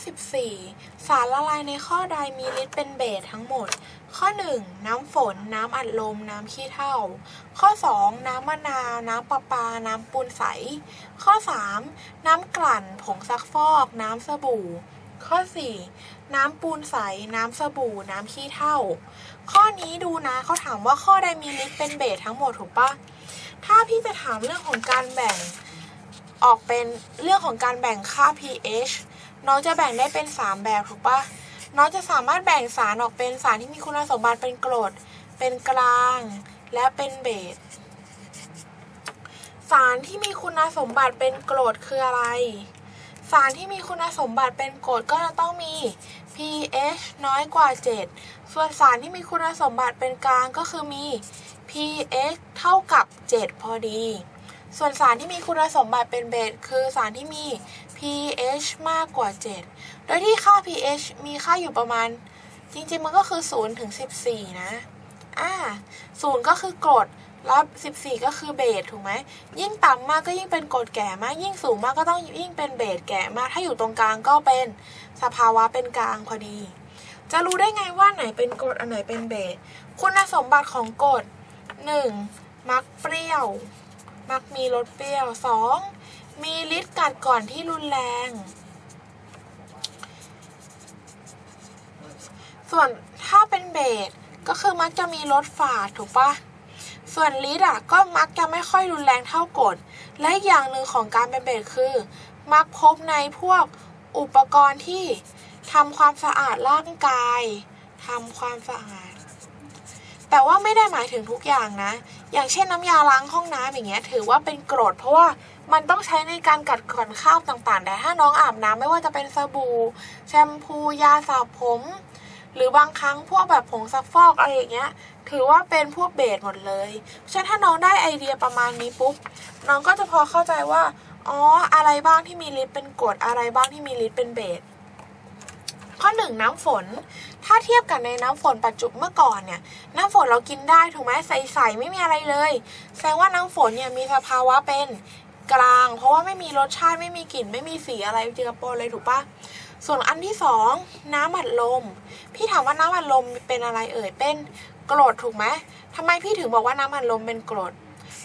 14 สารละลายในข้อใดมีฤทธิ์เป็นเบสทั้งหมด ข้อ 1 น้ำฝน น้ำอัดลม น้ำขี้เถ้า ข้อ 2 น้ำมะนาว น้ำประปา น้ำปูนใส ข้อ 3 น้ำกลั่น ผงซักฟอก น้ำสบู่ ข้อ 4 น้ำปูนใส น้ำสบู่ น้ำขี้เถ้า ข้อนี้ดูนะเขาถามว่าข้อใดมีฤทธิ์เป็นเบสทั้งหมดถูกปะถ้าพี่จะถามเรื่องของการแบ่งออกเป็นเรื่องของการแบ่งค่า pH น้องจะแบ่งได้เป็น 3 แบบถูกปะน้องจะสามารถแบ่งสารออกเป็นสารที่มีคุณสมบัติเป็นกรด เป็นกลาง และเป็นเบส สารที่มีคุณสมบัติเป็นกรดคืออะไร สารที่มีคุณสมบัติเป็นกรดก็จะต้องมี pH น้อยกว่า 7 ส่วนสารที่มีคุณสมบัติเป็นกลางก็คือมี pH เท่ากับ 7 พอดี ส่วนสารที่มีคุณสมบัติเป็นเบสคือสารที่มี pH มากกว่า 7 โดยที่ค่า pH มีค่าอยู่ประมาณ จริงๆ มันก็คือ 0 ถึง 14 นะ อ่า0ก็คือกรดแล้ว14 ก็คือเบสถูกไหม ยิ่งต่ำมากก็ยิ่งเป็นกรดแก่มาก ยิ่งสูงมากก็ต้องยิ่งเป็นเบสแก่มาก ถ้าอยู่ตรงกลางก็เป็นสภาวะเป็นกลางพอดี จะรู้ได้ไงว่าไหนเป็นกรดอันไหนเป็นเบส คุณสมบัติของกรด 1. มักเปรี้ยว มักมีรสเปรี้ยว 2. มีฤทธิ์กัดก่อนที่รุนแรง ส่วนถ้าเป็นเบสก็คือมักจะมีรสฝาดถูกปะส่วนฤทธิ์อะก็มักจะไม่ค่อยรุนแรงเท่ากด และอีกอย่างหนึ่งของการเป็นเบสคือ มักพบในพวกอุปกรณ์ที่ทำความสะอาดร่างกายทำความสะอาด แต่ว่าไม่ได้หมายถึงทุกอย่างนะ อย่างเช่นน้ำยาล้างห้องน้ำอย่างเงี้ยถือว่าเป็นกรดเพราะว่ามันต้องใช้ในการกัดกร่อนคราบต่างๆ แต่ถ้าน้องอาบน้ำไม่ว่าจะเป็นสบู่ แชมพู ยาสระผม หรือบางครั้งพวกแบบผงซักฟอกอะไรอย่างเงี้ย ถือว่าเป็นพวกเบสหมดเลยฉะนั้นถ้าน้องได้ไอเดียประมาณนี้ปุ๊บ น้องก็จะพอเข้าใจว่า อ๋อ อะไรบ้างที่มีฤทธิ์เป็นกรด อะไรบ้างที่มีฤทธิ์เป็นเบส ข้อหนึ่งน้ำฝน ถ้าเทียบกับในน้ำฝนปัจจุบันเมื่อก่อนเนี่ยน้ำฝนเรากินได้ถูกไหมใสๆไม่มีอะไรเลย แสดงว่าน้ำฝนเนี่ยมีสภาวะเป็นกลาง เพราะว่าไม่มีรสชาติไม่มีกลิ่นไม่มีสีอะไรเจือปนเลยถูกปะส่วนอันที่สองน้ำอัดลม พี่ถามว่าน้ำอัดลมเป็นอะไรเอ่ยเป็นกรดถูกไหมทำไมพี่ถึงบอกว่าน้ำอัดลมเป็นกรด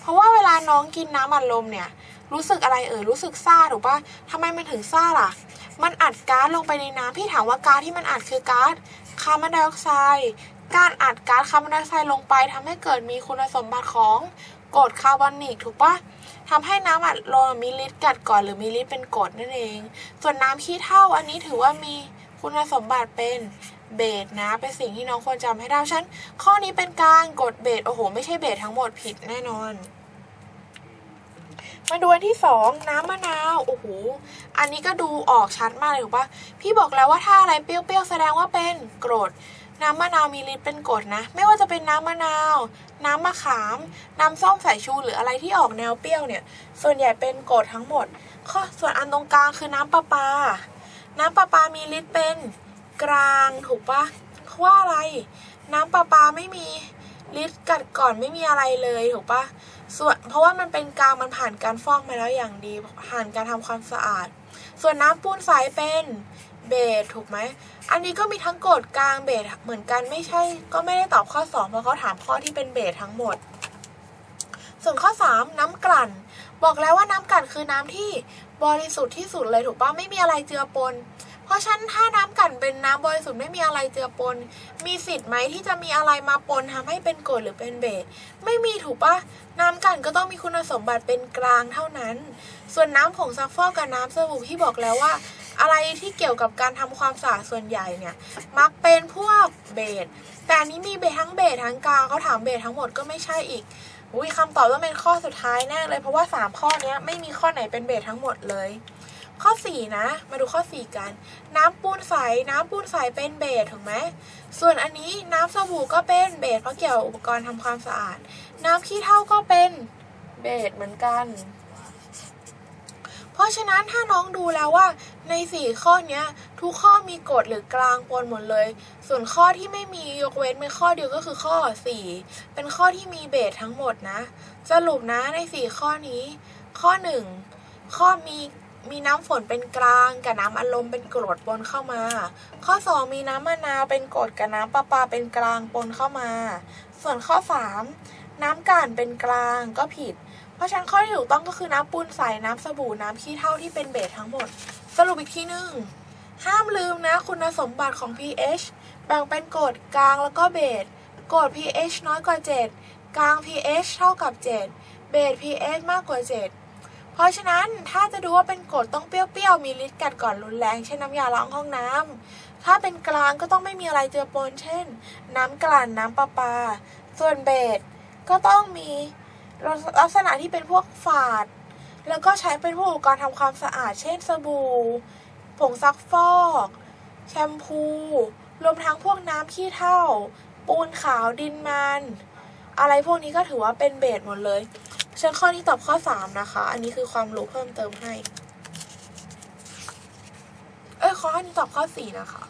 เพราะว่าเวลาน้องกินน้ำอัดลมเนี่ยรู้สึกอะไรเอ่ยรู้สึกซ่าถูกปะทำไมมันถึงซ่าล่ะ มันอัดก๊าซลงไปในน้ำพี่ถามว่าก๊าซที่มันอัดคือก๊าซคาร์บอนไดออกไซด์การอัดก๊าซคาร์บอนไดออกไซด์ลงไปทำให้เกิดมีคุณสมบัติของกรดคาร์บอนิกถูกปะทำให้น้ำอัดลมมีฤทธิ์กัดก่อนหรือมีฤทธิ์เป็นกรดนั่นเอง ส่วนน้ำขี้เถ้าอันนี้ถือว่ามีคุณสมบัติเป็นเบสนะ เป็นสิ่งที่น้องควรจำให้ได้ฉันข้อนี้เป็นการกดเบสโอ้โห ไม่ใช่เบสทั้งหมดผิดแน่นอน มาดูอันที่สองน้ำมะนาวโอ้โหอันนี้ก็ดูออกชัดมากเลยถูกปะพี่บอกแล้วว่าถ้าอะไรเปรี้ยวๆแสดงว่าเป็นกรดน้ำมะนาวมีฤทธิ์เป็นกรดนะ ไม่ว่าจะเป็นน้ำมะนาว น้ำมะขาม น้ำส้มสายชูหรืออะไรที่ออกแนวเปรี้ยวเนี่ย ส่วนใหญ่เป็นกรดทั้งหมดข้อส่วนอันตรงกลางคือน้ำประปา น้ำประปามีฤทธิ์เป็นกลางถูกปะเพราะว่าอะไร น้ำประปาไม่มีฤทธิ์กัดก่อนไม่มีอะไรเลยถูกปะ ส่วนเพราะว่ามันเป็นกลางมันผ่านการฟอกมาแล้วอย่างดี ผ่านการทำความสะอาด ส่วนน้ำปูนใสเป็นเบสถูกไหม อันนี้ก็มีทั้งกรดกลางเบสเหมือนกันไม่ใช่ ก็ไม่ได้ตอบข้อ 2 เพราะเขาถามข้อที่เป็นเบสทั้งหมด ส่วนข้อ 3 น้ำกลั่น บอกแล้วว่าน้ำกลั่นคือน้ำที่บริสุทธิ์ที่สุดเลยถูกป่ะไม่มีอะไรเจือปน เพราะฉะนั้นถ้าน้ำกลั่นเป็นน้ำบริสุทธิ์ไม่มีอะไรเจือปน มีสิทธิ์ไหมที่จะมีอะไรมาปนทำให้เป็นกรดหรือเป็นเบสไม่มีถูกปะน้ำกลั่นก็ต้องมีคุณสมบัติเป็นกลางเท่านั้น ส่วนน้ำผงซักฟอกกับน้ำสบู่พี่บอกแล้วว่า อะไรที่เกี่ยวกับการทำความสะอาดส่วนใหญ่เนี่ยมักเป็นพวกเบสแต่นี้มีเบสทั้งเบสทั้งกลางเขาถามเบสทั้งหมดก็ไม่ใช่อีกอุ้ยคำตอบต้องเป็นข้อสุดท้ายแน่เลยเพราะว่า 3 ข้อนี้ไม่มีข้อไหนเป็นเบสทั้งหมดเลย ข้อ 4 นะ มาดูข้อ 4 กัน น้ำปูนใส น้ำปูนใสเป็นเบสถูกไหม ส่วนอันนี้น้ำสบู่ก็เป็นเบสเพราะเกี่ยวกับอุปกรณ์ทำความสะอาด น้ำขี้เถ้าก็เป็นเบสเหมือนกัน เพราะฉะนั้นถ้าน้องดูแล้วว่าใน 4 ข้อนี้ทุกข้อมีกฎหรือกลางปนหมดเลย ส่วนข้อที่ไม่มียกเว้นเป็นข้อเดียวก็คือข้อ 4 เป็นข้อที่มีเบสทั้งหมดนะ สรุปนะใน 4 ข้อนี้ ข้อ 1 ข้อมี มีน้ำฝนเป็นกลางกับน้ำอารมณ์เป็นกรดปนเข้ามา ข้อ 2 มีน้ำมะนาวเป็นกรดกับน้ำประปาเป็นกลางปนเข้ามา ส่วนข้อ 3 น้ำก่านเป็นกลางก็ผิด เพราะฉะนั้นข้อที่ถูกต้องก็คือน้ำปูนใสน้ำสบู่น้ำขี้เถ้าที่เป็นเบสทั้งหมด สรุปอีกทีหนึ่งห้ามลืมนะคุณสมบัติของ pH แบ่งเป็นกรดกลางแล้วก็เบสกรด pH น้อยกว่า 7 กลาง pH เท่ากับ 7 เบส pH มากกว่า 7 เพราะฉะนั้นถ้าจะดูว่าเป็นกรดต้องเปรี้ยวๆ มีฤทธิ์กัดก่อนรุนแรงเช่นน้ำยาล้างห้องน้ำถ้าเป็นกลางก็ต้องไม่มีอะไรเจือปนเช่น น้ำกลั่นน้ำประปา ส่วนเบสก็ต้องมีลักษณะที่เป็นพวกฝาด แล้วก็ใช้เป็นพวกอุปกรณ์ทำความสะอาด เช่นสบู่ ผงซักฟอก แชมพู รวมทั้งพวกน้ำขี้เถ้า ปูนขาวดินมัน อะไรพวกนี้ก็ถือว่าเป็นเบสหมดเลย ฉันข้อนี้ตอบข้อสามนะคะ อันนี้คือความรู้เพิ่มเติมให้ เอ้ยข้อนี้ตอบข้อสี่นะคะ